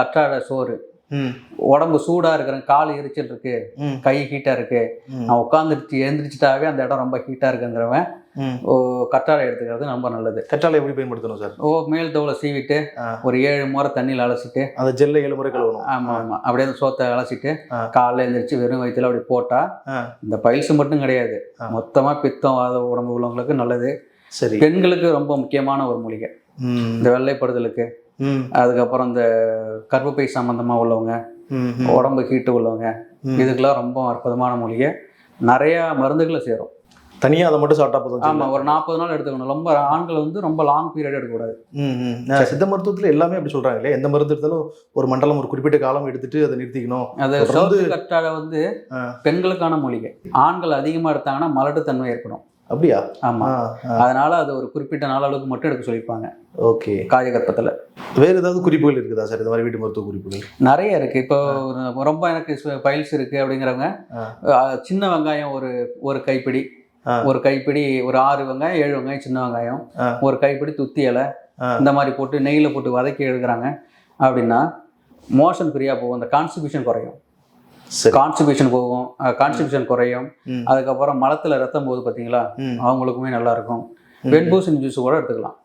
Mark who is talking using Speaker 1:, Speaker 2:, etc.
Speaker 1: கற்றாழை சோறு. உடம்பு சூடா இருக்கிற கால் எரிச்சல் இருக்கு. கை ஹீட்டா இருக்கு. நான் உட்காந்துருச்சு எழுந்திரிச்சிட்டாவே அந்த இடம் ரொம்ப ஹீட்டா இருக்குங்கிறவன் கற்றாழை எடுத்துக்கிறது ரொம்ப நல்லது.
Speaker 2: கற்றாழை எப்படி பயன்படுத்தணும் சார்?
Speaker 1: ஓ மேல் தோலை சீவிட்டு. ஒரு ஏழு முறை தண்ணியில் அலசிட்டு
Speaker 2: அந்த ஜெல்லை ஏழு முறை கழுவணும்.
Speaker 1: ஆமா ஆமா. அப்படியே அந்த சோத்தை அலசிட்டு. காலைல எழுந்திரிச்சு வெறும் வயிற்றுல அப்படி போட்டா. இந்த பைல்ஸ் மட்டும் கிடையாது. மொத்தமா பித்தம் வாத உடம்பு உள்ளவங்களுக்கு நல்லது.
Speaker 2: சரி.
Speaker 1: பெண்களுக்கு ரொம்ப முக்கியமான ஒரு மூலிகை. இந்த வெள்ளைப்படுதலுக்கு அதுக்கப்புறம் இந்த கர்ப்பப்பை சம்பந்தமா உள்ளவங்க. உடம்பு ஹீட்டு உள்ளவங்க. இதுக்கெல்லாம் ரொம்ப அற்புதமான மூலிகை. நிறைய மருந்துகளை சேரும்.
Speaker 2: தனியா அதை மட்டும் சாப்பிட்டா போதும்.
Speaker 1: ஆமா ஒரு நாற்பது நாள் எடுத்துக்கணும். ரொம்ப ஆண்கள் வந்து ரொம்ப லாங் பீரியட் எடுக்கக்கூடாது.
Speaker 2: சித்த மருத்துவத்துல எல்லாமே அப்படி சொல்றாங்க இல்லையா? எந்த மருந்து எடுத்தாலும் ஒரு மண்டலம் ஒரு குறிப்பிட்ட காலம் எடுத்துட்டு அதை நிறுத்திக்கணும்.
Speaker 1: அது சோத்து கற்றாழை வந்து. பெண்களுக்கான மூலிகை. ஆண்கள் அதிகமா எடுத்தாங்கன்னா மலட்டுத்தன்மை ஏற்படும்.
Speaker 2: அப்படியா?
Speaker 1: ஆமா. அதனால அது ஒரு குறிப்பிட்ட நாள் அளவுக்கு மட்டும் எடுக்க சொல்லியிருப்பாங்க.
Speaker 2: ஓகே.
Speaker 1: காயகற்பத்துல.
Speaker 2: வேற ஏதாவது குறிப்புகள் இருக்குதா சார்? இந்த மாதிரி வீட்டு மருத்துவ குறிப்புகள்.
Speaker 1: நிறைய இருக்கு. இப்போ ரொம்ப எனக்கு பைல்ஸ் இருக்கு அப்படிங்கிறவங்க சின்ன வெங்காயம் ஒரு ஒரு கைப்பிடி. ஒரு கைப்பிடி ஒரு ஆறு வெங்காயம் ஏழு வெங்காயம் சின்ன வெங்காயம். ஒரு கைப்பிடி துத்தி இலை. இந்த மாதிரி போட்டு நெய்யில் போட்டு வதக்கி எடுக்கிறாங்க. அப்படின்னா மோஷன் ஃப்ரீயாக போகும். அந்த கான்ஸ்டிபியூஷன் குறையும். கான்ஸ்டிபியூஷன் போகும். கான்ஸ்டிபியூஷன் குறையும். அதுக்கப்புறம் மலத்தில் ரத்தம் போகுது பார்த்தீங்களா. அவங்களுக்குமே நல்லா இருக்கும் வெண்பூசணி ஜூஸ் கூட எடுத்துக்கலாம்.